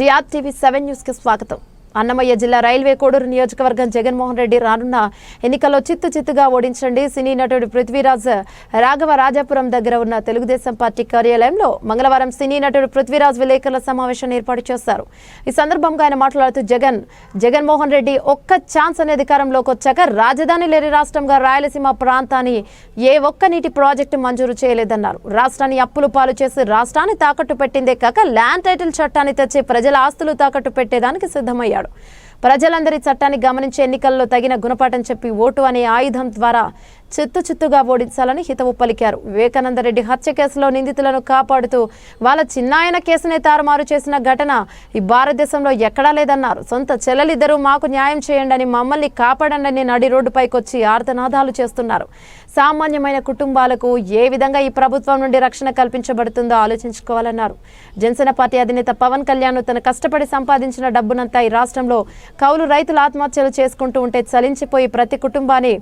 GR TV seven న్యూస్కి స్వాగతం. అన్నమయ్య జిల్లా రైల్వే కోడూరు నియోజకవర్గం జగన్మోహన్ రెడ్డి రానున్న ఎన్నికల్లో చిత్తు చిత్తుగా ఓడించండి. సినీ నటుడు పృథ్వీరాజ్ రాఘవ రాజాపురం దగ్గర ఉన్న తెలుగుదేశం పార్టీ కార్యాలయంలో మంగళవారం సినీ నటుడు పృథ్వీరాజ్ విలేకరుల సమావేశాన్ని ఏర్పాటు చేశారు. ఈ సందర్భంగా ఆయన మాట్లాడుతూ జగన్ జగన్మోహన్ రెడ్డి ఒక్క ఛాన్స్ అనే అధికారంలోకి వచ్చాక రాజధాని లేని రాష్ట్రంగా రాయలసీమ ప్రాంతాన్ని ఏ ఒక్క నీటి ప్రాజెక్టు మంజూరు చేయలేదన్నారు. రాష్ట్రాన్ని అప్పులు పాలు చేసి రాష్ట్రాన్ని తాకట్టు పెట్టిందే కాక ల్యాండ్ టైటిల్ చట్టాన్ని తెచ్చి ప్రజల ఆస్తులు తాకట్టు పెట్టేదానికి సిద్ధమయ్యారు. ప్రజలందరి చట్టాన్ని గమనించి ఎన్నికల్లో తగిన గుణపాఠం చెప్పి ఓటు అనే ఆయుధం ద్వారా చిత్తు చిత్తుగా ఓడించాలని హితవు పలికారు. వివేకానందరెడ్డి హత్య కేసులో నిందితులను కాపాడుతూ వాళ్ళ చిన్నాయన కేసునే తారుమారు చేసిన ఘటన ఈ భారతదేశంలో ఎక్కడా లేదన్నారు. సొంత చెల్లెలిద్దరూ మాకు న్యాయం చేయండి అని మమ్మల్ని కాపాడండి నడి రోడ్డుపైకి వచ్చి ఆర్తనాదాలు చేస్తున్నారు. సామాన్యమైన కుటుంబాలకు ఏ విధంగా ఈ ప్రభుత్వం నుండి రక్షణ కల్పించబడుతుందో ఆలోచించుకోవాలన్నారు. జనసేన పార్టీ అధినేత పవన్ కళ్యాణ్ తన కష్టపడి సంపాదించిన డబ్బునంతా ఈ రాష్ట్రంలో కౌలు రైతులు ఆత్మహత్యలు చేసుకుంటూ ఉంటే చలించిపోయి ప్రతి కుటుంబాన్ని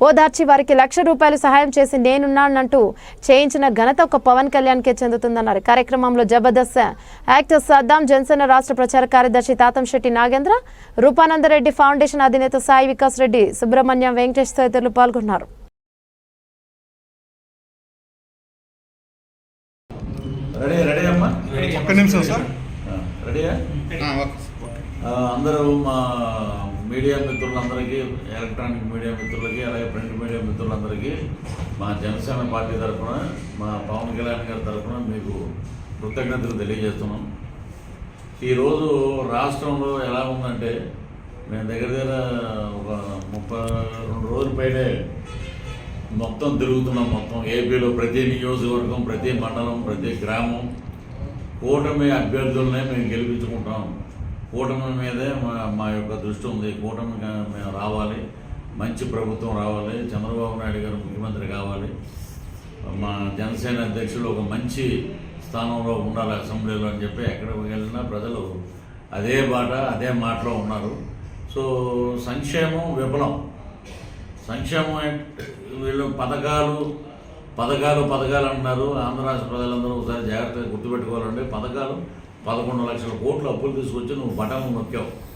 ఓదార్చి వారికి లక్ష రూపాయలు సహాయం చేసి నేనున్నానంటూ చేయించిన ఘనత ఒక పవన్ కళ్యాణ్కే చెందుతుందన్నారు. కార్యక్రమంలో జబర్దస్త్ యాక్టర్ సద్దాం జనసేన రాష్ట్ర ప్రచార కార్యదర్శి తాతంశెట్టి నాగేంద్ర రూపానందరెడ్డి ఫౌండేషన్ అధినేత సాయి వికాస్ రెడ్డి సుబ్రహ్మణ్యం వెంకటేష్ తదితరులు పాల్గొన్నారు. రెడీ రెడీ అమ్మా? ఒక్క నిమిషం సార్. ఆ, రెడీయా? ఆ, ఓకే. ఆ, అందరూ మా మీడియా మిత్రులందరికీ ఎలక్ట్రానిక్ మీడియా మిత్రులకి అలాగే ప్రింట్ మీడియా మిత్రులందరికీ మా జనసేన పార్టీ తరఫున మా పవన్ కళ్యాణ్ గారి తరఫున మీకు కృతజ్ఞతలు తెలియజేస్తున్నాం. ఈరోజు రాష్ట్రంలో ఎలా ఉందంటే మేము దగ్గర దగ్గర ఒక ముప్పై రెండు రోజుల పైనే మొత్తం తిరుగుతున్నాం. మొత్తం ఏపీలో ప్రతి నియోజకవర్గం ప్రతి మండలం ప్రతి గ్రామం కూటమి అభ్యర్థులనే మేము గెలిపించుకుంటాం. కూటమి మీదే మా మా యొక్క దృష్టి ఉంది. కూటమి మేము రావాలి. మంచి ప్రభుత్వం రావాలి. చంద్రబాబు నాయుడు గారు ముఖ్యమంత్రి కావాలి. మా జనసేన అధ్యక్షులు ఒక మంచి స్థానంలో ఉండాలి అసెంబ్లీలో అని చెప్పి ఎక్కడికి వెళ్ళినా ప్రజలు అదే బాట అదే మాటలో ఉన్నారు. సో సంక్షేమం విఫలం. సంక్షేమం వీళ్ళు పథకాలు పథకాలు పథకాలు అంటున్నారు. ఆంధ్ర రాష్ట్ర ప్రజలందరూ ఒకసారి జాగ్రత్తగా గుర్తుపెట్టుకోవాలండి. పథకాలు పదకొండు లక్షల కోట్లు అప్పులు తీసుకొచ్చి నువ్వు బటన్ నొక్కావు.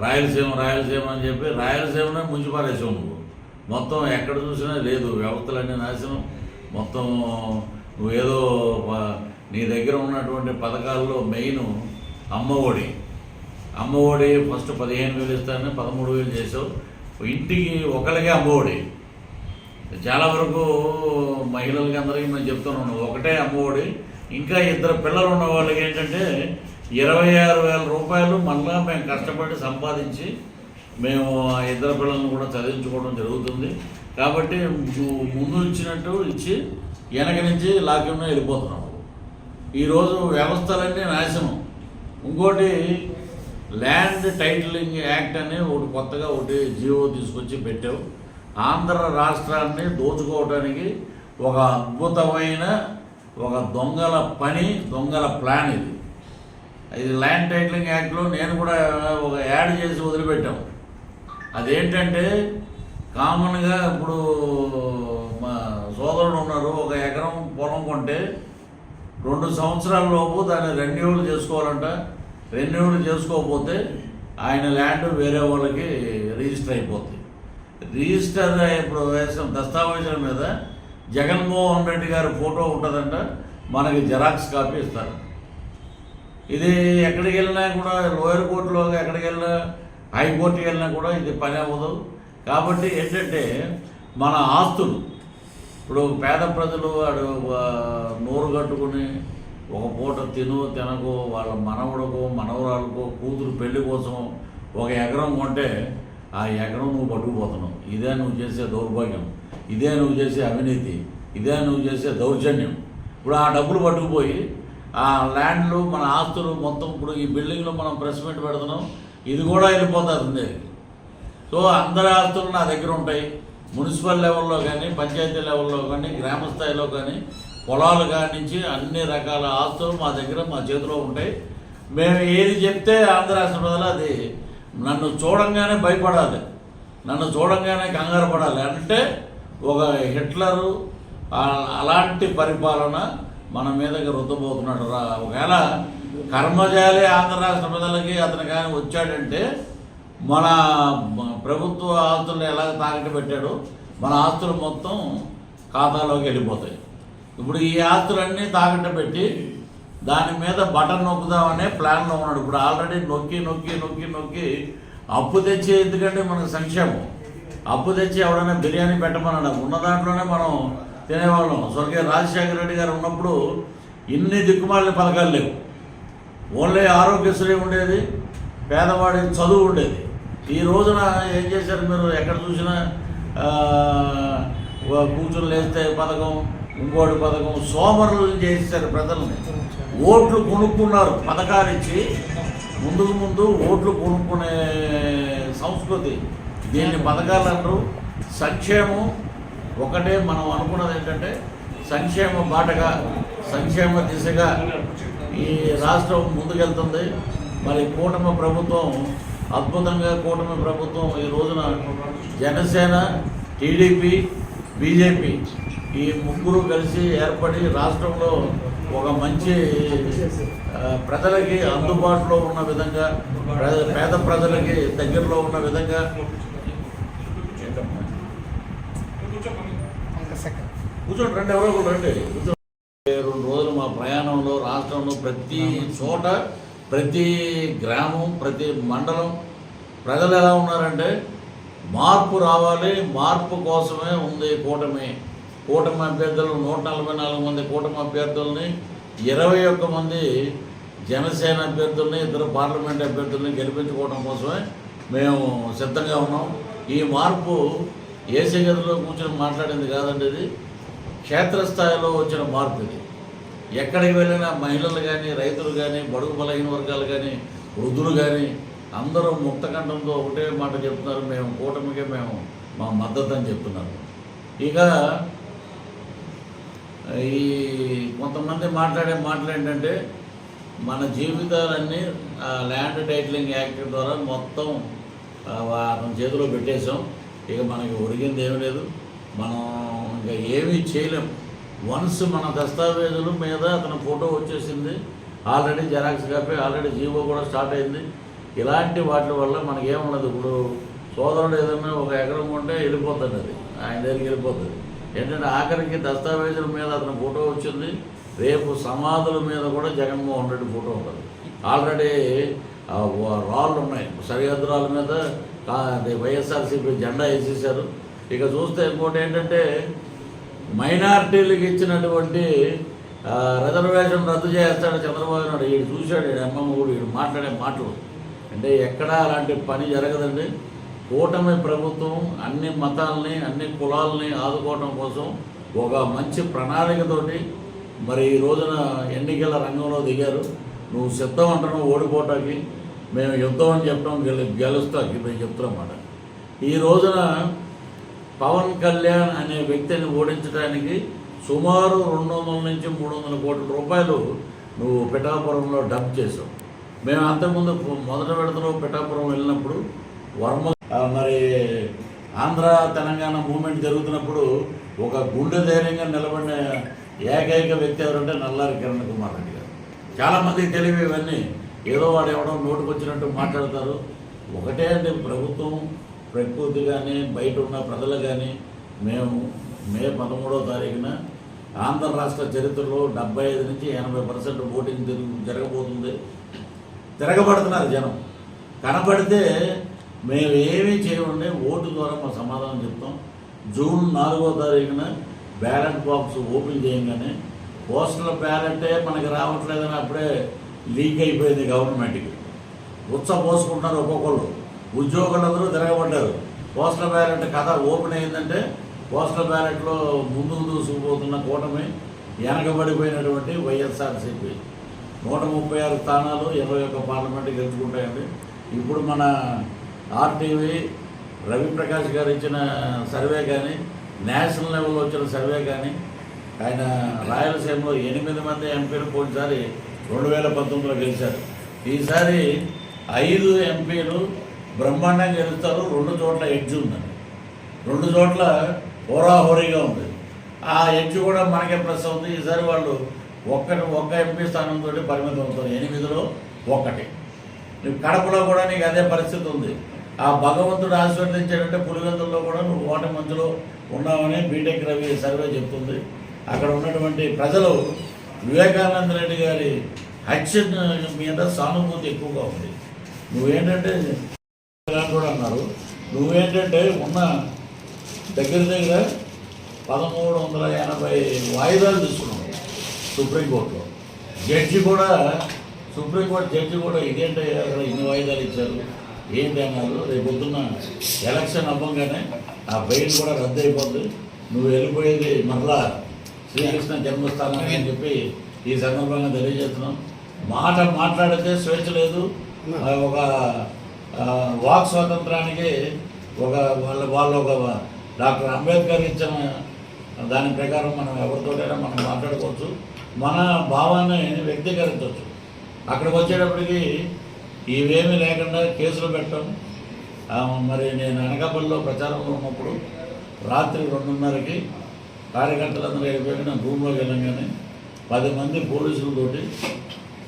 రాయలసీమ రాయలసీమ అని చెప్పి రాయలసీమనే ముంచిపారేసావు నువ్వు. మొత్తం ఎక్కడ చూసినా లేదు వ్యవస్థలన్నీ నాశనం. మొత్తం నువ్వేదో ప- నీ దగ్గర ఉన్నటువంటి పథకాల్లో మెయిన్ అమ్మఒడి. అమ్మఒడి ఫస్ట్ పదిహేను వేలు ఇస్తానని పదమూడు వేలు చేసావు. ఇంటికి ఒకరికే అమ్మఒడి. చాలా వరకు మహిళలకి అందరికీ మేము చెప్తున్నాను ఒకటే అమ్మఒడి. ఇంకా ఇద్దరు పిల్లలు ఉన్న వాళ్ళకి ఏంటంటే ఇరవై ఆరు వేల రూపాయలు మళ్ళా మేము కష్టపడి సంపాదించి మేము ఆ ఇద్దరు పిల్లలను కూడా చదివించుకోవడం జరుగుతుంది. కాబట్టి ముందు ఇచ్చినట్టు ఇచ్చి వెనక నుంచి లాక్డౌన్ వెళ్ళిపోతున్నాము ఈరోజు వ్యవస్థలన్నీ నాశనం. ఇంకోటి ల్యాండ్ టైటిలింగ్ యాక్ట్ అని ఒకటి కొత్తగా ఒకటి జియో తీసుకొచ్చి పెట్టావు ఆంధ్ర రాష్ట్రాన్ని దోచుకోవడానికి ఒక అద్భుతమైన ఒక దొంగల పని దొంగల ప్లాన్ ఇది. ఇది ల్యాండ్ టైటిలింగ్ యాక్ట్లో నేను కూడా ఒక యాడ్ చేసి వదిలిపెట్టాం. అదేంటంటే కామన్గా ఇప్పుడు మా సోదరుడు ఉన్నారు ఒక ఎకరం పొలం కొంటే రెండు సంవత్సరాల లోపు దాన్ని రెన్యూవల్ చేసుకోవాలంట. రెన్యూవల్ చేసుకోకపోతే ఆయన ల్యాండ్ వేరే వాళ్ళకి రిజిస్టర్ అయిపోతుంది రిజిస్టర్ ఇప్పుడు వేసిన దస్తావేజుల మీద జగన్మోహన్ రెడ్డి గారి ఫోటో ఉంటుందంట మనకి జెరాక్స్ కాపీ ఇస్తారు. ఇది ఎక్కడికి వెళ్ళినా కూడా లోయర్ కోర్టులో ఎక్కడికి వెళ్ళినా హైకోర్టుకి వెళ్ళినా కూడా ఇది పని అవ్వదు. కాబట్టి ఏంటంటే మన ఆస్తులు ఇప్పుడు పేద ప్రజలు వాడు నోరు కట్టుకుని ఒక పూట తిను తినకు వాళ్ళ మనవడకో మనవరాలకో కూతురు పెళ్ళి కోసం ఒక ఎకరం కొంటే ఆ ఎకరం నువ్వు పట్టుకుపోతున్నావు. ఇదే నువ్వు చేసే దౌర్భాగ్యం. ఇదే నువ్వు చేసే అవినీతి ఇదే నువ్వు చేసే దౌర్జన్యం. ఇప్పుడు ఆ డబ్బులు పట్టుకుపోయి ఆ ల్యాండ్లు మన ఆస్తులు మొత్తం ఇప్పుడు ఈ బిల్డింగ్లో మనం ప్రెస్ మీట్ పెడుతున్నాం ఇది కూడా వెళ్ళిపోతుంది. సో అందరి ఆస్తులు నా దగ్గర ఉంటాయి. మున్సిపల్ లెవెల్లో కానీ పంచాయతీ లెవెల్లో కానీ గ్రామ స్థాయిలో కానీ పొలాలు కానించి అన్ని రకాల ఆస్తులు మా దగ్గర మా చేతిలో ఉంటాయి. మేము ఏది చెప్తే ఆంధ్ర రాష్ట్ర ప్రజలు అది నన్ను చూడంగానే భయపడాలి. నన్ను చూడంగానే కంగారు పడాలి. అంటే ఒక హిట్లరు అలాంటి పరిపాలన మన మీదకి రుద్దబోతున్నాడు రా. ఒకవేళ కర్మజాలి ఆంధ్ర రాష్ట్ర ప్రజలకి అతను కానీ వచ్చాడంటే మన ప్రభుత్వ ఆస్తులను ఎలా తాకట్టు పెట్టాడో మన ఆస్తులు మొత్తం ఖాతాలోకి వెళ్ళిపోతాయి. ఇప్పుడు ఈ ఆస్తులన్నీ తాకట్టు పెట్టి దాని మీద బటన్ నొక్కుదామనే ప్లాన్లో ఉన్నాడు. ఇప్పుడు ఆల్రెడీ నొక్కి నొక్కి నొక్కి నొక్కి అప్పు తెచ్చి ఎందుకంటే మనకు సంక్షేమం. అప్పు తెచ్చి ఎవడైనా బిర్యానీ పెట్టమన్నాడు? ఉన్న దాంట్లోనే మనం తినేవాళ్ళం. స్వర్గీయ రాజశేఖర రెడ్డి గారు ఉన్నప్పుడు ఇన్ని దిక్కుమాలిన పథకాలు లేవు. ఓన్లీ ఆరోగ్యశ్రీ ఉండేది పేదవాడి చదువు ఉండేది. ఈ రోజున ఏం చేశారు మీరు? ఎక్కడ చూసినా కూర్చుని లేస్తే పథకం ఇంకోటి పథకం సోమరులు చేశారు ప్రజల్ని. ఓట్లు కొనుక్కున్నారు పథకాలు ఇచ్చి ముందుకు ముందు ఓట్లు కొనుక్కునే సంస్కృతి దీన్ని బతకాలన్నారు సంక్షేమం ఒకటే మనం అనుకున్నది ఏంటంటే సంక్షేమ బాటగా సంక్షేమ దిశగా ఈ రాష్ట్రం ముందుకెళ్తుంది. మరి కూటమి ప్రభుత్వం అద్భుతంగా కూటమి ప్రభుత్వం ఈ రోజున జనసేన టీడీపీ బీజేపీ ఈ ముగ్గురు కలిసి ఏర్పడి రాష్ట్రంలో ఒక మంచి ప్రజలకి అందుబాటులో ఉన్న విధంగా పేద ప్రజలకి దగ్గరలో ఉన్న విధంగా కూర్చోండి రండి ఎవరో రండి. కూర్చోండి. రెండు రోజులు మా ప్రయాణంలో రాష్ట్రంలో ప్రతి చోట ప్రతి గ్రామం ప్రతి మండలం ప్రజలు ఎలా ఉన్నారంటే మార్పు రావాలి మార్పు కోసమే ఉంది కూటమి. కూటమి అభ్యర్థులు నూట నలభై నాలుగు మంది కూటమి అభ్యర్థుల్ని ఇరవై ఒక్క మంది జనసేన అభ్యర్థుల్ని ఇద్దరు పార్లమెంట్ అభ్యర్థుల్ని గెలిపించుకోవడం కోసమే మేము సిద్ధంగా ఉన్నాం. ఈ మార్పు ఏసీ గదిలో కూర్చొని మాట్లాడింది కాదండి ఇది. క్షేత్రస్థాయిలో వచ్చిన మార్పు ఇది. ఎక్కడికి వెళ్ళినా మహిళలు కానీ రైతులు కానీ బడుగు బలహీన వర్గాలు కానీ వృద్ధులు కానీ అందరూ ముక్తకంఠంతో ఒకటే మాట చెప్తున్నారు మేము కూటమికే మేము మా మద్దతు అని చెప్తున్నారు. ఇక ఈ కొంతమంది మాట్లాడే మాటలు ఏంటంటే మన జీవితాలన్నీ ఆ ల్యాండ్ టైటిలింగ్ యాక్ట్ ద్వారా మొత్తం అతని చేతిలో పెట్టేశాం. ఇక మనకి ఒరిగింది ఏమీ లేదు. మనం ఇంకా ఏమీ చేయలేం. వన్స్ మన దస్తావేజుల మీద అతని ఫోటో వచ్చేసింది. Already xerox copy already GO కూడా స్టార్ట్ అయింది. ఇలాంటి వాటి వల్ల మనకి ఏమున్నది ఇప్పుడు సోదరుడు ఏదైనా ఒక ఎకరం ఉంటే వెళ్ళిపోతుంది అది. ఆయన దగ్గరికి వెళ్ళిపోతుంది ఏంటంటే ఆఖరికి దస్తావేజుల మీద అతని ఫోటో వచ్చింది. రేపు సమాధుల మీద కూడా జగన్మోహన్ రెడ్డి ఫోటో ఉంటుంది. ఆల్రెడీ రాళ్ళు ఉన్నాయి. సరిహద్దు రాళ్ళ మీద వైఎస్ఆర్సీపీ జెండా వేసేసారు ఇక చూస్తే ఇంకోటి ఏంటంటే మైనార్టీలకు ఇచ్చినటువంటి రిజర్వేషన్ రద్దు చేస్తాడు చంద్రబాబు నాయుడు. వీడు చూశాడు వీడు అమ్మమ్మ కూడా వీడు మాట్లాడే మాటలు. అంటే ఎక్కడా అలాంటి పని జరగదండి. కూటమి ప్రభుత్వం అన్ని మతాలని అన్ని కులాలని ఆదుకోవడం కోసం ఒక మంచి ప్రణాళికతోటి మరి ఈ రోజున ఎన్నికల రంగంలో దిగారు. నువ్వు సిద్ధం అంటున్నావు ఓడిపోవటానికి. మేము యుద్ధం అని చెప్పడం గెలు గెలుస్తా. మేము చెప్తున్నమాట ఈ రోజున పవన్ కళ్యాణ్ అనే వ్యక్తిని ఓడించడానికి సుమారు రెండు వందల నుంచి మూడు వందల కోట్ల రూపాయలు నువ్వు పిఠాపురంలో డబ్ చేసావు మేము అంతకుముందు మొదట విడతలో పిఠాపురం వెళ్ళినప్పుడు వర్మ మరి ఆంధ్ర తెలంగాణ మూమెంట్ జరుగుతున్నప్పుడు ఒక గుండె ధైర్యంగా నిలబడిన ఏకైక వ్యక్తి ఎవరంటే నల్లారి కిరణ్ కుమార్ రెడ్డి గారు. చాలామందికి తెలివి ఇవన్నీ. ఏదో వాడు ఎవడో నోటుకొచ్చినట్టు మాట్లాడతారు. ఒకటే అంటే ప్రభుత్వం ప్రకృతి కానీ బయట ఉన్న ప్రజలు కానీ మేము మే పదమూడో తారీఖున ఆంధ్ర రాష్ట్ర చరిత్రలో డెబ్బై ఐదు నుంచి ఎనభై పర్సెంట్ ఓటింగ్ జరుగు జరగబోతుంది. తిరగబడుతున్నారు జనం. కనబడితే మేము ఏమీ చేయకుండా ఓటు ద్వారా మా సమాధానం చెప్తాం. జూన్ నాలుగో తారీఖున బ్యాలెట్ బాక్స్ ఓపెన్ చేయగానే పోస్టల్ బ్యాలెటే మనకి రావట్లేదని అప్పుడే లీక్ అయిపోయింది గవర్నమెంట్కి. ఉత్స పోసుకుంటున్నారు ఒక్కొక్కళ్ళు. ఉద్యోగులందరూ తిరగబడ్డారు. పోస్టల్ బ్యాలెట్ కథ ఓపెన్ అయిందంటే పోస్టల్ బ్యాలెట్లో ముందుకు దూసుకుపోతున్న కూటమి వెనకబడిపోయినటువంటి వైఎస్ఆర్సీపీ. నూట ముప్పై ఆరు స్థానాలు ఇరవై ఒక్క పార్లమెంట్ గెలుచుకుంటాయండి. ఇప్పుడు మన ఆర్టీవీ రవిప్రకాష్ గారు ఇచ్చిన సర్వే కానీ నేషనల్ లెవెల్లో వచ్చిన సర్వే కానీ ఆయన రాయలసీమలో ఎనిమిది మంది ఎంపీలు పోయినసారి రెండు వేల పంతొమ్మిదిలో గెలిచారు. ఈసారి ఐదు ఎంపీలు బ్రహ్మాండంగా గెలుస్తారు రెండు చోట్ల ఎడ్జ్ ఉందండి. రెండు చోట్ల హోరాహోరీగా ఉంది. ఆ ఎడ్జ్ కూడా మనకే ప్లస్ ఉంది. ఈసారి వాళ్ళు ఒక్కటి ఒక్క ఎంపీ స్థానంతో పరిమితం అవుతారు. ఎనిమిదిలో ఒక్కటి. నువ్వు కడపలో కూడా నీకు అదే పరిస్థితి ఉంది. ఆ భగవంతుడు ఆశీర్వదించాడంటే పులివెందుల్లో కూడా నువ్వు ఓట మధ్యలో ఉన్నావని బీటెక్ రవి సర్వే చెప్తుంది. అక్కడ ఉన్నటువంటి ప్రజలు వివేకానంద రెడ్డి గారి హత్య మీద సానుభూతి ఎక్కువగా ఉంది. నువ్వేంటంటే కూడా అన్నారు. నువ్వేంటంటే ఉన్న దగ్గర దగ్గర పదమూడు వందల ఎనభై వాయిదాలు తీసుకున్నావు సుప్రీంకోర్టులో. జడ్జి కూడా సుప్రీంకోర్టు జడ్జి కూడా ఇదేంటి అక్కడ ఇన్ని వాయిదాలు ఇచ్చారు? ఏంటి అన్నారు? రేపు పొద్దున్న ఎలక్షన్ అవ్వగానే ఆ బెయిల్ కూడా రద్దు అయిపోద్ది. నువ్వు వెళ్ళిపోయేది మరలా శ్రీకృష్ణ జన్మస్థానం అని చెప్పి ఈ సందర్భంగా తెలియజేస్తున్నాం. మాట మాట్లాడితే స్వేచ్ఛ లేదు. ఒక వాక్ స్వాతంత్రానికి ఒక వాళ్ళ వాళ్ళు ఒక డాక్టర్ అంబేద్కర్ ఇచ్చిన దాని ప్రకారం మనం ఎవరితోటైనా మనం మాట్లాడుకోవచ్చు. మన భావాన్ని వ్యక్తీకరించవచ్చు. అక్కడికి వచ్చేటప్పటికి ఇవేమీ లేకుండా కేసులు పెట్టడం. మరి నేను అనకాపల్లిలో ప్రచారంలో ఉన్నప్పుడు రాత్రి రెండున్నరకి కార్యకర్తలందరూ వెళ్ళిపోయి నా రూమ్లోకి వెళ్ళంగానే పది మంది పోలీసులతోటి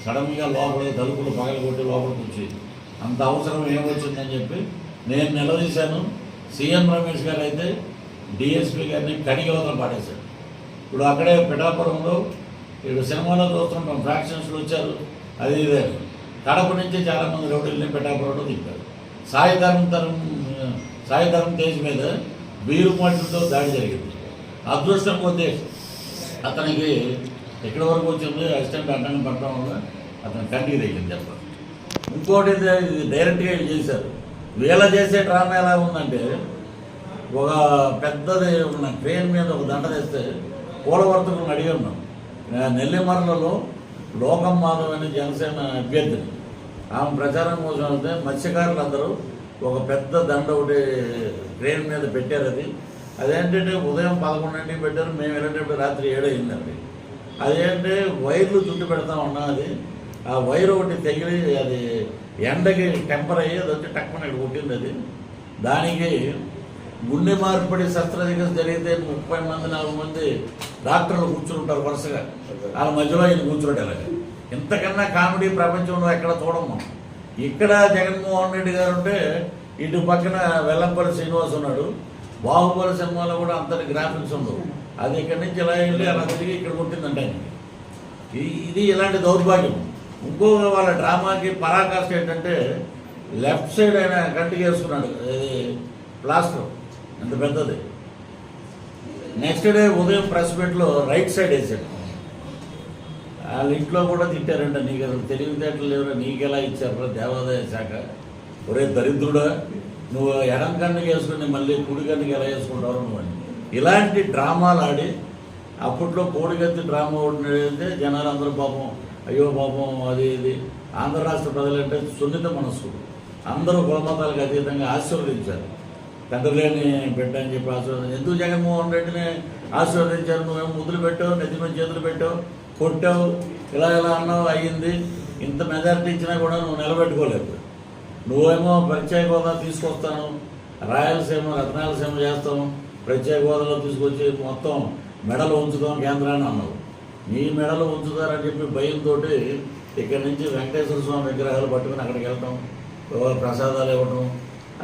సడన్గా లోపలికి తలుపులు పగలగొట్టి లోపలికి వచ్చేది అంత అవసరం ఏమొచ్చిందని చెప్పి నేను నిలదీశాను సీఎం రమేష్ గారు అయితే డిఎస్పీ గారిని కడిగవతలు పాడేశాడు ఇప్పుడు అక్కడే పిఠాపురంలో ఇప్పుడు సినిమాలో చూస్తుంటాం ఫ్రాక్షన్స్లు వచ్చారు అది ఇదే. కడప నుంచి చాలామంది రౌడీల్ని పిఠాపురంలో తిప్పారు సాయి ధర్మ తరం సాయి ధర్మ తేజ్ మీద బీరు మట్టుతో దాడి జరిగింది. అదృష్టం కొద్దీ అతనికి ఎక్కడి వరకు వచ్చింది అసిస్టెంట్ అడ్డంగా పట్టడం వల్ల అతను కంటికి తగ్గింది చెప్పారు ఇంకోటి ఇది డైరెక్ట్గా వీళ్ళు చేశారు. వీళ్ళ చేసే డ్రామా ఎలా ఉందంటే ఒక పెద్దది ఉన్న క్రేన్ మీద ఒక దండ తెస్తే పూలవర్తకులను అడిగి ఉన్నాం నెల్లిమర్లలో లోకం మాధవ్ అనే జనసేన అభ్యర్థిని ఆమె ప్రచారం కోసం వెళ్తే మత్స్యకారులందరూ ఒక పెద్ద దండ ఒకటి ట్రైన్ మీద పెట్టారు అది. అదేంటంటే ఉదయం పదకొండింటికి పెట్టారు మేము వెళ్ళేటప్పుడు రాత్రి ఏడైందండి. అదేంటే వైర్లు చుట్టు పెడతా ఉన్నాం అది. ఆ వైర్ ఒకటి తగిలి అది ఎండకి టెంపర్ అయ్యి అది వచ్చి టక్కున ఇక్కడ కొట్టింది అది. దానికి గుండె మార్పిడి శస్త్రచికిత్స జరిగితే ముప్పై మంది నలభై మంది డాక్టర్లు కూర్చుంటారు వరుసగా. వాళ్ళ మధ్యలో ఆయన కూర్చుంటాడు అలాగే ఇంతకన్నా కామెడీ ప్రపంచంలో ఎక్కడ చూడము ఇక్కడ జగన్మోహన్ రెడ్డి గారు ఉంటే ఇటు పక్కన వెల్లంపల్లి శ్రీనివాస్ ఉన్నాడు. బాహుబలి సినిమాలో కూడా అంతటి గ్రాఫిక్స్ ఉండవు. అది ఇక్కడి నుంచి ఇలా వెళ్ళి అలా తిరిగి ఇక్కడ కొట్టిందంటే ఇది ఇలాంటి దౌర్భాగ్యం. ఇంకొక వాళ్ళ డ్రామాకి పరాకాష్ట ఏంటంటే లెఫ్ట్ సైడ్ ఆయన కంటికి వేసుకున్నాడు ఇది ప్లాస్టర్ ఎంత పెద్దది. నెక్స్ట్ డే ఉదయం ప్రెస్ మీట్లో రైట్ సైడ్ వేసాడు. వాళ్ళ ఇంట్లో కూడా తిట్టారంట నీకు అసలు తెలివితేటలు లేవురా నీకెలా ఇచ్చారు దేవాదాయ శాఖ? ఒరే దరిద్రుడా నువ్వు ఎడం కన్నుకి వేసుకుని మళ్ళీ కుడి కన్నుకి ఎలా వేసుకుంటావు నువ్వు? ఇలాంటి డ్రామాలు ఆడి అప్పట్లో కోడిగత్తి డ్రామా ఓడితే జనాలు అందరూ పాపం అయ్యో పాపం అది ఇది. ఆంధ్ర రాష్ట్ర ప్రజలంటే సున్నిత మనస్సు. అందరూ కులమతాలకు అతీతంగా ఆశీర్వదించారు. తండ్రి లేని బిడ్డ అని చెప్పి ఆశీర్వదించారు. ఎందుకు జగన్మోహన్ రెడ్డిని ఆశీర్వదించారు? నువ్వేమో ముద్దులు పెట్టావు? నెత్తి చేతులు పెట్టావు? కొట్టావు? ఇలా ఇలా అన్నావు? అయ్యింది. ఇంత మెజారిటీ ఇచ్చినా కూడా నువ్వు నిలబెట్టుకోలేదు. నువ్వేమో ప్రత్యేక హోదా తీసుకొస్తాను. రాయలసీమ రత్నాలసీమ చేస్తాం ప్రత్యేక హోదాలో తీసుకొచ్చి మొత్తం మెడలు ఉంచుతాం కేంద్రాన్ని అన్నావు. మీ మెడలు ఉంచుతారని చెప్పి భయంతో ఇక్కడి నుంచి వెంకటేశ్వర స్వామి విగ్రహాలు పట్టుకుని అక్కడికి వెళ్ళటం ప్రసాదాలు ఇవ్వటం.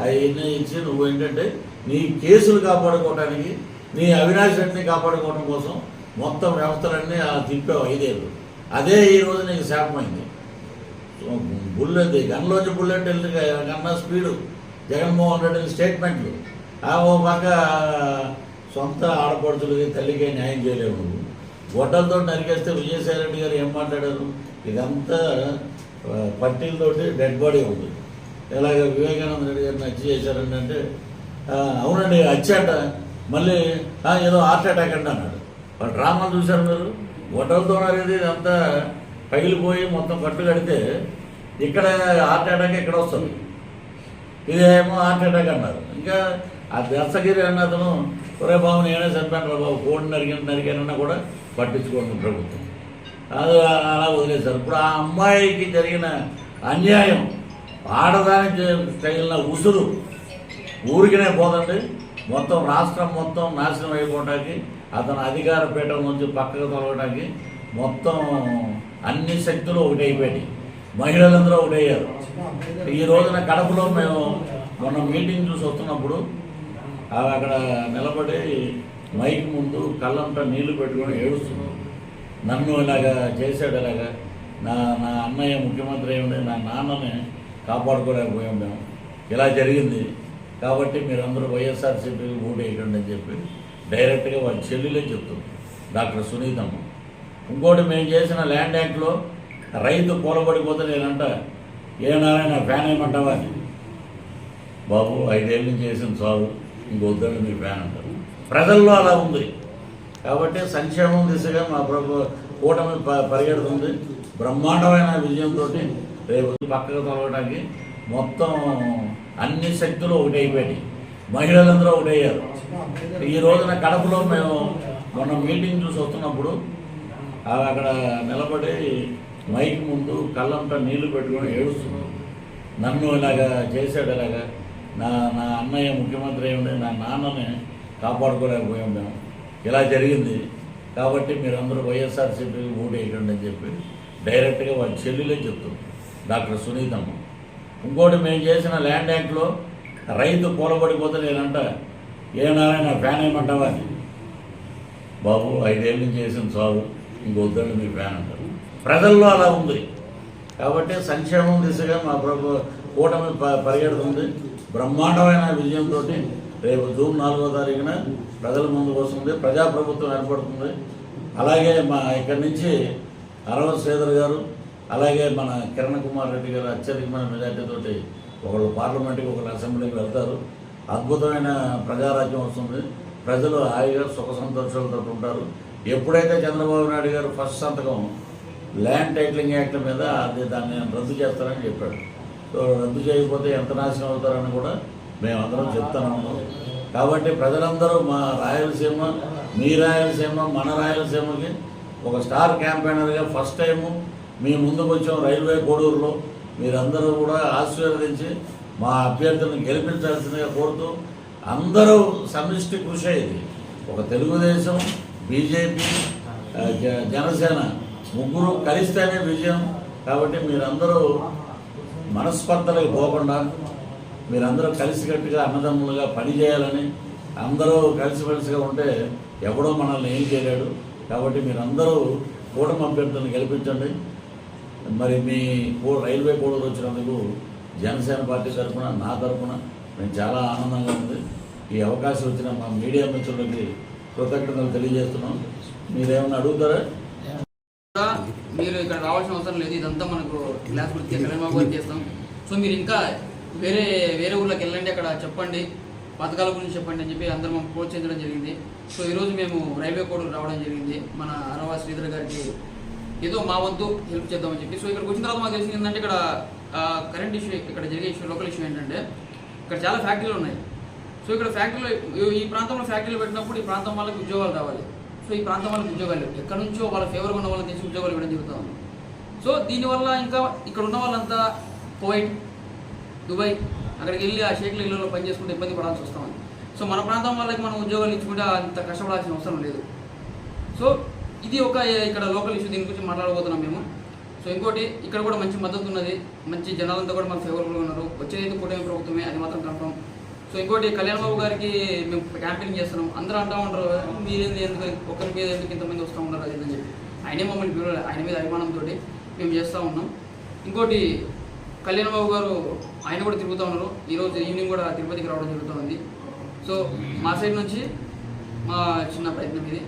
అవన్నీ ఇచ్చి నువ్వు ఏంటంటే నీ కేసులు కాపాడుకోవడానికి నీ అవినాష్ రెడ్డిని కాపాడుకోవడం కోసం మొత్తం వ్యవస్థలన్నీ ఆ తిప్పావు ఐదేళ్ళు. అదే ఈ రోజు నీకు శాపమైంది. బుల్లెట్ గన్లోంచి బుల్లెట్ వెళ్ళి కన్నా స్పీడు. జగన్మోహన్ రెడ్డి స్టేట్మెంట్లు. ఆ ఓ పక్క సొంత ఆడపడుచులకి తల్లికి న్యాయం చేయలేవు నువ్వు. గొడ్డలతో నరికేస్తే విజయసాయి రెడ్డి గారు ఏం మాట్లాడారు? ఇదంతా పట్టీలతోటి డెడ్ బాడీ ఉంది ఇలాగ వివేకానంద రెడ్డి గారిని హత్య చేశారండి అంటే అవునండి హత్యాట మళ్ళీ ఏదో హార్ట్ అటాక్ అండి అన్నాడు. వాళ్ళు డ్రామాలు చూశారు మీరు? గొడ్డలతో అనేది ఇదంతా పగిలిపోయి మొత్తం కట్టు కడితే ఇక్కడ హార్ట్ అటాక్ ఇక్కడ వస్తుంది? ఇదేమో హార్ట్ అటాక్ అన్నారు. ఇంకా ఆ దర్శగిరి అన్న అతను ఒరే బాబు నేనే చనిపోయాను రా బాబు కోడిని నరికిన నరికానన్నా కూడా పట్టించుకోండి ప్రభుత్వం. అది అలా వదిలేశారు. ఇప్పుడు ఆ అమ్మాయికి జరిగిన అన్యాయం ఆడదానికి తగిలిన ఉసురు ఊరికినే పోదండి. మొత్తం రాష్ట్రం మొత్తం నాశనం అయిపోవడానికి అతను అధికార పీఠం నుంచి పక్కకు తొలగడానికి మొత్తం అన్ని శక్తులు ఒకటైపోయాయి మహిళలందరూ ఒకటయ్యారు. ఈ రోజున కడపలో మేము మొన్న మీటింగ్ చూసి వస్తున్నప్పుడు అక్కడ నిలబడి మైక్ ముందు కళ్ళంతా నీళ్ళు పెట్టుకొని ఏడుస్తుంది నన్ను ఇలాగా చేశాడు ఇలాగా నా నా అన్నయ్య ముఖ్యమంత్రి అయి ఉండి నా నాన్నని కాపాడుకోలేకపోయాం మేము. ఇలా జరిగింది. కాబట్టి మీరందరూ వైఎస్ఆర్సీపీకి ఓటు వేయకండి అని చెప్పి డైరెక్ట్గా వాళ్ళ చెల్లెలే చెప్తుంది డాక్టర్ సునీతమ్మ. ఇంకోటి మేము చేసిన ల్యాండ్ యాక్ట్లో రైతు కూలబడిపోతే నేనంట ఏ నారాయణ ఫ్యాన్ ఏమంటావా? అని. బాబు ఐదేళ్ళ నుంచి చేసిన చాలు ఇంకొద్దండి మీ ఫ్యాన్ అంటారు. ప్రజల్లో అలా ఉంది. కాబట్టి సంక్షేమం దిశగా మా ప్రభు కూటమి ప- పరిగెడుతుంది. బ్రహ్మాండమైన విజయంతో రేపు పక్కకు తొలగడానికి మొత్తం అన్ని శక్తులు ఒకటైపోయాయి మహిళలందరూ ఒకటయ్యారు. ఈ రోజున కడపలో మేము మొన్న మీటింగ్ చూసి వస్తున్నప్పుడు అక్కడ నిలబడి మైక్ ముందు కళ్ళంతా నీళ్ళు పెట్టుకొని ఏడుస్తుంది. నన్ను ఇలాగా చేశాడు ఇలాగా. నా నా అన్నయ్య ముఖ్యమంత్రి అయి నా నాన్నని కాపాడుకోలేకపోయాం మేము. ఇలా జరిగింది. కాబట్టి మీరందరూ వైఎస్ఆర్సీపీకి ఓటు వేయకండి అని చెప్పి డైరెక్ట్గా వాళ్ళ చెల్లెలే చెప్తుంది డాక్టర్ సునీతమ్మ ఇంకోటి మేము చేసిన ల్యాండ్ యాక్ట్లో రైతు కూలబడిపోతే నేనంట ఏ నారాయణ ఫ్యాన్ ఏమంటావా అని బాబు ఐదేళ్ళ నుంచి చేసిన చాలు ఇంకొద్దండి మీ ఫ్యాన్ అంటారు. ప్రజల్లో అలా ఉంది. కాబట్టి సంక్షేమం దిశగా మా ప్రభు కూటమి ప- పరిగెడుతుంది. బ్రహ్మాండమైన విజయంతో రేపు జూన్ నాలుగో తారీఖున ప్రజల ముందుకు వస్తుంది ప్రజాప్రభుత్వం ఏర్పడుతుంది. అలాగే మా ఇక్కడి నుంచి అరవ శ్రీధర్ గారు అలాగే మన కిరణ్ కుమార్ రెడ్డి గారు అత్యధికమైన మెజార్టీతోటి ఒకళ్ళు పార్లమెంట్కి ఒకళ్ళు అసెంబ్లీకి వెళ్తారు. అద్భుతమైన ప్రజారాజ్యం వస్తుంది. ప్రజలు హాయిగా సుఖ సంతోషాలతో ఉంటారు. ఎప్పుడైతే చంద్రబాబు నాయుడు గారు ఫస్ట్ సంతకం ల్యాండ్ టైటిలింగ్ యాక్ట్ మీద అది దాన్ని రద్దు చేస్తారని చెప్పాడు. సో రద్దు చేయకపోతే ఎంత నాశనం అవుతారని కూడా మేమందరం చెప్తాను కాబట్టి ప్రజలందరూ మా రాయలసీమ మీ రాయలసీమ మన రాయలసీమకి ఒక స్టార్ క్యాంపెయినర్గా ఫస్ట్ టైము మీ ముందుకు వచ్చాం రైల్వే కోడూరులో. మీరందరూ కూడా ఆశీర్వదించి మా అభ్యర్థులను గెలిపించాల్సిందిగా కోరుతూ అందరూ సమిష్టి కృషి అయింది ఒక తెలుగుదేశం బీజేపీ జ- జనసేన ముగ్గురు కలిస్తేనే విజయం. కాబట్టి మీరందరూ మనస్పర్ధలకు పోకుండా మీరందరూ కలిసికట్టుగా అన్నదమ్ములుగా పనిచేయాలని అందరూ కలిసిమెలిసిగా ఉంటే ఎవడో మనల్ని ఏం చేయలేడు. కాబట్టి మీరందరూ కూటమి అభ్యర్థులను గెలిపించండి. మరి మీ రైల్వే కోడలు వచ్చినందుకు జనసేన పార్టీ తరఫున నా తరఫున మేము చాలా ఆనందంగా ఉంది. ఈ అవకాశం వచ్చిన మా మీడియా మిత్రులకి కృతజ్ఞతలు తెలియజేస్తున్నాం. మీరేమన్నా అడుగుతారా? మీరు ఇక్కడ రావాల్సిన అవసరం లేదు. ఇదంతా మనకు క్లాస్ గురించి చేస్తాం. సో మీరు ఇంకా వేరే వేరే ఊళ్ళకి వెళ్ళండి అక్కడ చెప్పండి పథకాల గురించి చెప్పండి అని చెప్పి అందరం మాకు ప్రోత్సహించడం జరిగింది. సో ఈరోజు మేము రైల్వే కోడలు రావడం జరిగింది. మన అరవా శ్రీధర్ గారికి ఏదో మా వంతు హెల్ప్ చేద్దామని చెప్పి. సో ఇక్కడికి వచ్చిన తర్వాత మాకు తెలిసింది ఏంటంటే ఇక్కడ కరెంట్ ఇష్యూ ఇక్కడ జరిగే ఇష్యూ లోకల్ ఇష్యూ ఏంటంటే ఇక్కడ చాలా ఫ్యాక్టరీలు ఉన్నాయి. సో ఇక్కడ ఫ్యాక్టరీలో ఈ- ప్రాంతంలో ఫ్యాక్టరీలు పెట్టినప్పుడు ఈ ప్రాంతం వాళ్ళకి ఉద్యోగాలు రావాలి. సో ఈ ప్రాంతం వాళ్ళకి ఉద్యోగాలు ఎక్కడి నుంచో వాళ్ళ ఫేవర్గా ఉన్న వాళ్ళని ఉద్యోగాలు ఇవ్వడం జరుగుతూ ఉంది. సో దీనివల్ల ఇంకా ఇక్కడ ఉన్న వాళ్ళంతా పోయిట్ దుబాయ్ అక్కడికి వెళ్ళి ఆ షేక్ల ఇళ్ళలో పనిచేసుకుంటే ఇబ్బంది పడాల్సి వస్తామని సో మన ప్రాంతం వాళ్ళకి మనం ఉద్యోగాలు ఇచ్చుకుంటే అంత కష్టపడాల్సిన అవసరం లేదు. సో ఇది ఒక ఇక్కడ లోకల్ ఇష్యూ దీని గురించి మాట్లాడబోతున్నాం మేము. సో ఇంకోటి ఇక్కడ కూడా మంచి మద్దతు ఉన్నది. మంచి జనాలంతా కూడా మన ఫేవరబుల్గా ఉన్నారు. వచ్చేది కూటమి ప్రభుత్వమే అది మాత్రం కన్ఫర్మ్. సో ఇంకోటి కళ్యాణ్ బాబు గారికి మేము క్యాంపెయిన్ చేస్తున్నాం. అందరూ అంటూ ఉంటారు మీరేంది ఎందుకు ఒకరి మీద ఎందుకు ఇంతమంది వస్తూ ఉన్నారు? అది అని చెప్పి. ఆయనే మమ్మల్ని పిలవలేదు ఆయన మీద అభిమానంతో మేము చేస్తూ ఉన్నాం. ఇంకోటి కళ్యాణ్ బాబు గారు ఆయన కూడా తిరుగుతూ ఉన్నారు. ఈరోజు ఈవినింగ్ కూడా తిరుపతికి రావడం జరుగుతుంది. సో మా సైడ్ నుంచి మా చిన్న ప్రయత్నం ఇది.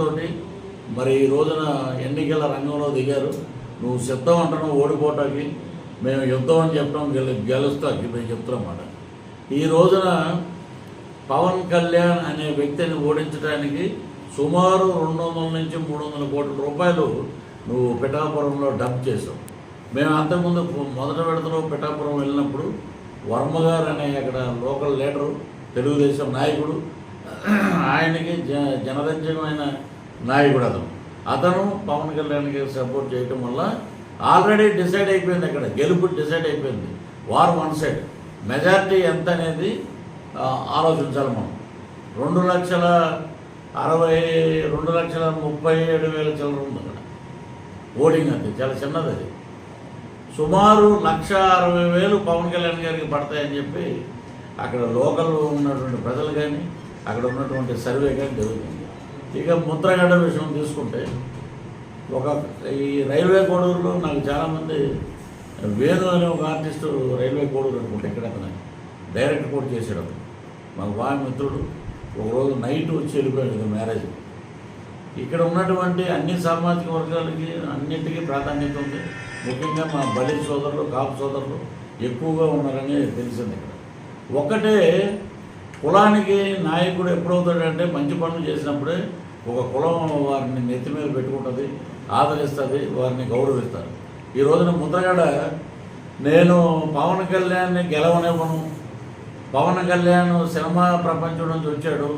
తోటి మరి ఈ రోజున ఎన్నికల రంగంలో దిగారు. నువ్వు సిద్ధం అంటున్నావు ఓడిపోవటానికి మేము యుద్ధం అని చెప్పడం గెలు గెలుస్తాకి మేము చెప్తున్నమాట ఈ రోజున పవన్ కళ్యాణ్ అనే వ్యక్తిని ఓడించడానికి సుమారు రెండు వందల నుంచి మూడు వందల కోట్ల రూపాయలు నువ్వు పిఠాపురంలో డబ్ చేసావు. మేము అంతకుముందు మొదట విడతలో పిఠాపురం వెళ్ళినప్పుడు వర్మగారు అనే అక్కడ లోకల్ లీడరు తెలుగుదేశం నాయకుడు ఆయనకి జ జనరంజకమైన నాయకుడు అతను. అతను పవన్ కళ్యాణ్కి సపోర్ట్ చేయటం వల్ల ఆల్రెడీ డిసైడ్ అయిపోయింది అక్కడ గెలుపు డిసైడ్ అయిపోయింది. War one side. మెజారిటీ ఎంత అనేది ఆలోచించాలి మనం. రెండు లక్షల అరవై రెండు లక్షల ముప్పై ఏడు వేల చిల్లర ఉంది ఓడింగ్ ఓటింగ్ అంతే చాలా చిన్నది అది. సుమారు లక్ష అరవై వేలు పవన్ కళ్యాణ్ గారికి పడతాయని చెప్పి అక్కడ లోకల్లో ఉన్నటువంటి ప్రజలు కానీ అక్కడ ఉన్నటువంటి సర్వే కానీ జరుగుతుంది. ఇక ముద్రగడ్డ విషయం తీసుకుంటే ఒక ఈ రైల్వే కోడూరులో నాకు చాలామంది వేణు అనే ఒక ఆర్టిస్టు రైల్వే కోడూరు అనుకుంటే ఇక్కడ అతను డైరెక్ట్ కూడా చేసాడు మాకు బాగా మిత్రుడు. ఒకరోజు నైట్ వచ్చి వెళ్ళిపోయాడు మ్యారేజ్ ఇక్కడ ఉన్నటువంటి అన్ని సామాజిక వర్గాలకి అన్నింటికీ ప్రాధాన్యత ఉంది. ముఖ్యంగా మా బలి సోదరులు కాపు సోదరులు ఎక్కువగా ఉన్నారని తెలిసింది ఇక్కడ. ఒకటే కులానికి నాయకుడు ఎప్పుడవుతాడంటే మంచి పనులు చేసినప్పుడే ఒక కులం వారిని నెత్తి మీద పెట్టుకుంటుంది ఆదరిస్తుంది వారిని గౌరవిస్తారు. ఈ రోజున ముద్రగడ నేను పవన్ కళ్యాణ్ని గెలవనివ్వను. పవన్ కళ్యాణ్ సినిమా ప్రపంచం నుంచి వచ్చాడు.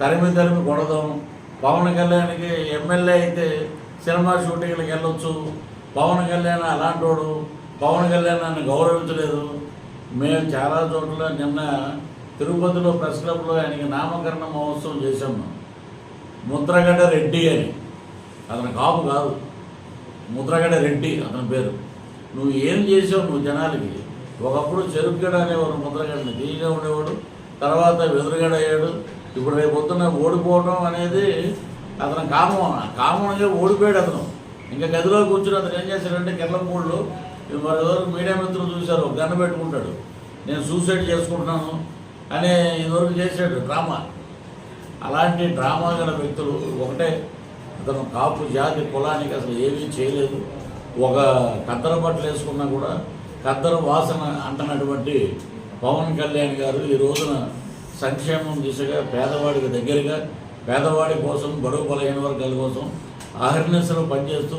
తరిమి తరిమి కొడదాం. పవన్ కళ్యాణ్కి ఎమ్మెల్యే అయితే సినిమా షూటింగ్లకు వెళ్ళొచ్చు. పవన్ కళ్యాణ్ అలాంటోడు. పవన్ కళ్యాణ్ నన్ను గౌరవించలేదు. మేము చాలా చోట్ల నిన్న తిరుపతిలో ప్రెస్ క్లబ్లో ఆయనకి నామకరణ మహోత్సవం చేశాము ముద్రగడ్డ రెడ్డి అని. అతను కాపు కాదు. ముద్రగడ్డ రెడ్డి అతని పేరు. నువ్వు ఏం చేసావు నువ్వు జనాలకి? ఒకప్పుడు చెరుకుగడ అనేవాడు ముద్రగడ్డని. తీయగా ఉండేవాడు. తర్వాత వెదురుగడ అయ్యాడు. ఇప్పుడు రేపు పొద్దున్న ఓడిపోవడం అనేది అతను కామం కామన్గా ఓడిపోయాడు అతను. ఇంకా గదిలో కూర్చుని అతను ఏం చేశాడంటే కెర్లపూళ్ళు మరి ఎవరు మీడియా మిత్రులు చూశారు ఒక గన్ను పెట్టుకుంటాడు. నేను సూసైడ్ చేసుకుంటున్నాను అనే ఇదివరకు చేశాడు డ్రామా. అలాంటి డ్రామా గల వ్యక్తులు ఒకటే. అతను కాపు జాతి కులానికి అసలు ఏమీ చేయలేదు. ఒక కద్దర బట్టలు వేసుకున్నా కూడా కద్దర వాసన అంటున్నటువంటి పవన్ కళ్యాణ్ గారు ఈ రోజున సంక్షేమం దిశగా పేదవాడికి దగ్గరగా పేదవాడి కోసం బడుగు బలహీన వర్గాల కోసం ఆహర్నిశలు పనిచేస్తూ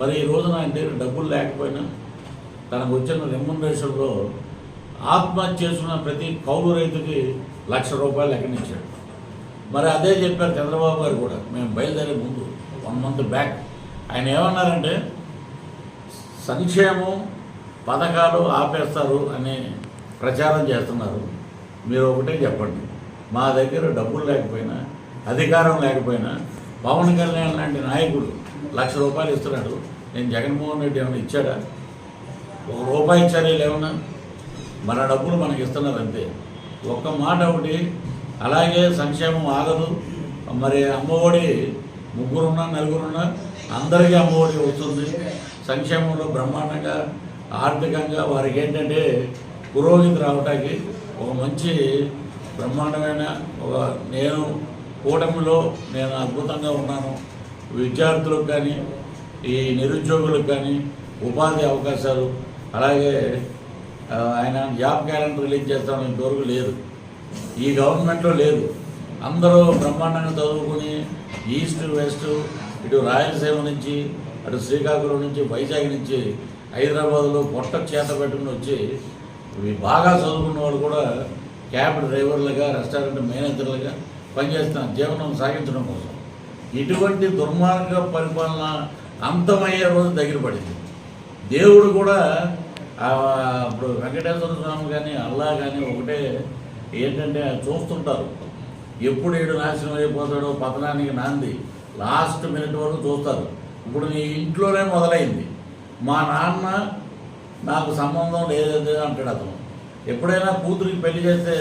మరి ఈ రోజున ఆయన దగ్గర డబ్బులు లేకపోయినా తనకు వచ్చిన రెమ్యునరేషన్లో ఆత్మహత్య చేసుకున్న ప్రతి కౌలు రైతుకి లక్ష రూపాయలు ఎక్కడిచ్చాడు మరి అదే చెప్పారు చంద్రబాబు గారు కూడా మేము బయలుదేరే ముందు వన్ మంత్ బ్యాక్. ఆయన ఏమన్నారంటే సంక్షేమం పథకాలు ఆపేస్తారు అని ప్రచారం చేస్తున్నారు. మీరు ఒకటే చెప్పండి. మా దగ్గర డబ్బులు లేకపోయినా అధికారం లేకపోయినా పవన్ కళ్యాణ్ లాంటి నాయకుడు లక్ష రూపాయలు ఇస్తున్నాడు. నేను జగన్మోహన్ రెడ్డి ఏమైనా ఇచ్చాడా? ఒక రూపాయి ఇచ్చారా ఏమన్నా? మన డబ్బులు మనకి ఇస్తున్నారు అంతే. ఒక్క మాట ఒకటి అలాగే సంక్షేమం ఆగదు. మరి అమ్మఒడి ముగ్గురున్నా నలుగురున్నా అందరికీ అమ్మఒడి వస్తుంది. సంక్షేమంలో బ్రహ్మాండంగా ఆర్థికంగా వారికి ఏంటంటే పురోగతి రావటానికి ఒక మంచి బ్రహ్మాండమైన ఒక నేను కూటమిలో నేను అద్భుతంగా ఉన్నాను. విద్యార్థులకు కానీ ఈ నిరుద్యోగులకు కానీ ఉపాధి అవకాశాలు. అలాగే ఆయన జాబ్ క్యాలెండర్ రిలీజ్ చేస్తామని ఇంతవరకు లేదు. ఈ గవర్నమెంట్లో లేదు. అందరూ బ్రహ్మాండంగా చదువుకుని ఈస్ట్ వెస్ట్ ఇటు రాయలసీమ నుంచి అటు శ్రీకాకుళం నుంచి వైజాగ్ నుంచి హైదరాబాద్లో పొట్ట చేత పెట్టుకుని వచ్చి ఇవి బాగా చదువుకున్న వాళ్ళు కూడా క్యాబ్ డ్రైవర్లుగా రెస్టారెంట్ మేనేజర్లుగా పనిచేస్తున్న జీవనం సాగించడం కోసం. ఇటువంటి దుర్మార్గ పరిపాలన అంతమయ్యే రోజు దగ్గర పడింది. దేవుడు కూడా ఇప్పుడు వెంకటేశ్వర స్వామి కానీ అల్లా కానీ ఒకటే ఏంటంటే చూస్తుంటారు. ఎప్పుడు ఏడు నాశనం అయిపోతాడో పతనానికి నాంది. లాస్ట్ మినిట్ వరకు చూస్తారు. ఇప్పుడు నీ ఇంట్లోనే మొదలైంది. మా నాన్న నాకు సంబంధం లేదు అంటాడు అతను. ఎప్పుడైనా కూతురికి పెళ్ళి చేస్తే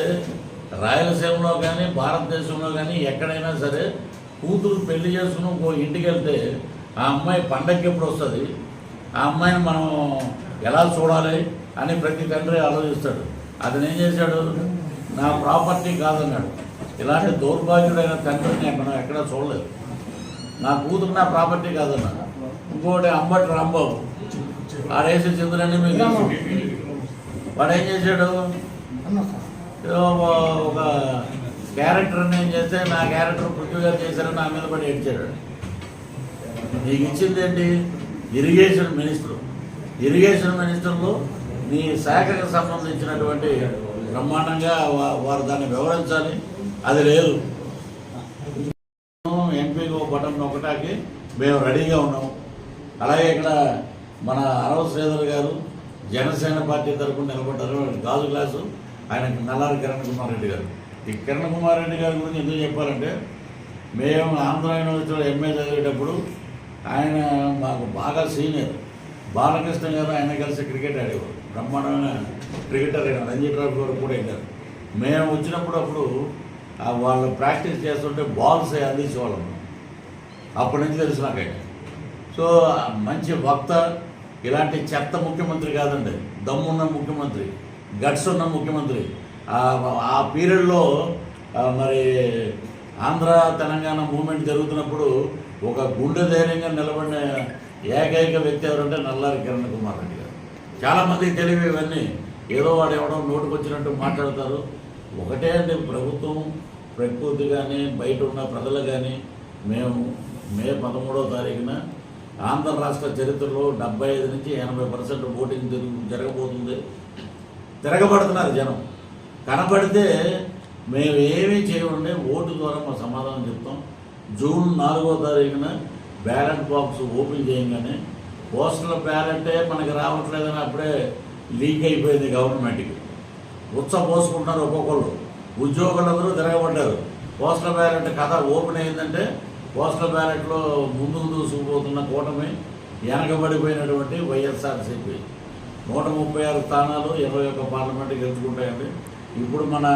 రాయలసీమలో కానీ భారతదేశంలో కానీ ఎక్కడైనా సరే కూతురు పెళ్ళి చేసుకుని ఇంకో ఇంటికి వెళ్తే ఆ అమ్మాయి పండగకి ఎప్పుడు వస్తుంది? ఆ అమ్మాయిని మనం ఎలా చూడాలి అని ప్రతి తండ్రి ఆలోచిస్తాడు. అతను ఏం చేశాడు? నా ప్రాపర్టీ కాదన్నాడు. ఇలాంటి దౌర్భాగ్యుడైన తండ్రిని మనం ఎక్కడా చూడలేదు. నా కూతురు నా ప్రాపర్టీ కాదన్నాడు. ఇంకోటి అంబటి రాంబాబు. ఆడేసి చంద్రని మీకు. వాడు ఏం చేశాడు? ఒక- క్యారెక్టర్ని ఏం చేస్తే నా క్యారెక్టర్ పృథ్వీ గారు చేశారని నా మీద పడి ఏడ్చాడు. నీకు ఇచ్చింది ఏంటి? ఇరిగేషన్ మినిస్టర్ ఇరిగేషన్ మినిస్టర్లో నీ శాఖకు సంబంధించినటువంటి బ్రహ్మాండంగా వారు దాన్ని వివరించాలి. అది లేదు. ఎంపీగా బటన్ ఒకటాకి మేము రెడీగా ఉన్నాం అలాగే ఇక్కడ మన అరవ శ్రీధర్ గారు జనసేన పార్టీ తరఫున నిలబడ్డారు. గాజు గ్లాసు. ఆయన నల్లారి కిరణ్ కుమార్ రెడ్డి గారు. ఈ కిరణ్ కుమార్ రెడ్డి గారి గురించి ఎందుకు చెప్పాలంటే మేము ఆంధ్ర యూనివర్సిటీలో ఎంఏ చదివేటప్పుడు ఆయన మాకు బాగా సీనియర్. బాలకృష్ణ గారు ఆయన కలిసి క్రికెట్ ఆడేవారు. బ్రహ్మాండమైన క్రికెటర్ అయిన రంజీ ట్రాఫీ వరకు కూడా అయ్యారు మేము వచ్చినప్పుడు అప్పుడు వాళ్ళు ప్రాక్టీస్ చేస్తుంటే బాల్స్ అందించేవాళ్ళం. అప్పటి నుంచి తెలుసు నాకు సో మంచి వక్త ఇలాంటి చెత్త ముఖ్యమంత్రి కాదండి. దమ్మున్న ముఖ్యమంత్రి గట్స్ ఉన్న ముఖ్యమంత్రి. ఆ- పీరియడ్లో మరి ఆంధ్ర తెలంగాణ మూమెంట్ జరుగుతున్నప్పుడు ఒక గుండె ధైర్యంగా నిలబడిన ఏకైక వ్యక్తి ఎవరంటే నల్లారి కిరణ్ కుమార్ రెడ్డి గారు. చాలామందికి తెలివి ఇవన్నీ. ఏదో వాడు ఎవడో నోటుకొచ్చినట్టు మాట్లాడతారు. ఒకటే అండి ప్రభుత్వం ప్రకృతి కానీ బయట ఉన్న ప్రజలు కానీ మేము మే పదమూడవ తారీఖున ఆంధ్ర రాష్ట్ర చరిత్రలో డెబ్బై ఐదు నుంచి ఎనభై పర్సెంట్ ఓటింగ్ జరిగి జరగబోతుంది. తిరగబడుతున్నారు జనం. కనబడితే మేము ఏమీ చేయకుండా ఓటు ద్వారా మా సమాధానం చెప్తాం. జూన్ నాలుగో తారీఖున బ్యాలెట్ బాక్స్ ఓపెన్ చేయగానే పోస్టల్ బ్యాలెటే మనకి రావట్లేదని అప్పుడే లీక్ అయిపోయింది గవర్నమెంట్కి. ఉత్స పోసుకుంటున్నారు ఒక్కొక్కళ్ళు. ఉద్యోగులందరూ తిరగబడ్డారు. పోస్టల్ బ్యాలెట్ కథ ఓపెన్ అయిందంటే పోస్టల్ బ్యాలెట్లో ముందుకు దూసుకుపోతున్న కూటమి వెనకబడిపోయినటువంటి వైఎస్ఆర్సీపీ. నూట ముప్పై ఆరు స్థానాలు ఇరవై ఒక్క పార్లమెంట్ గెలుచుకుంటాయండి. ఇప్పుడు మన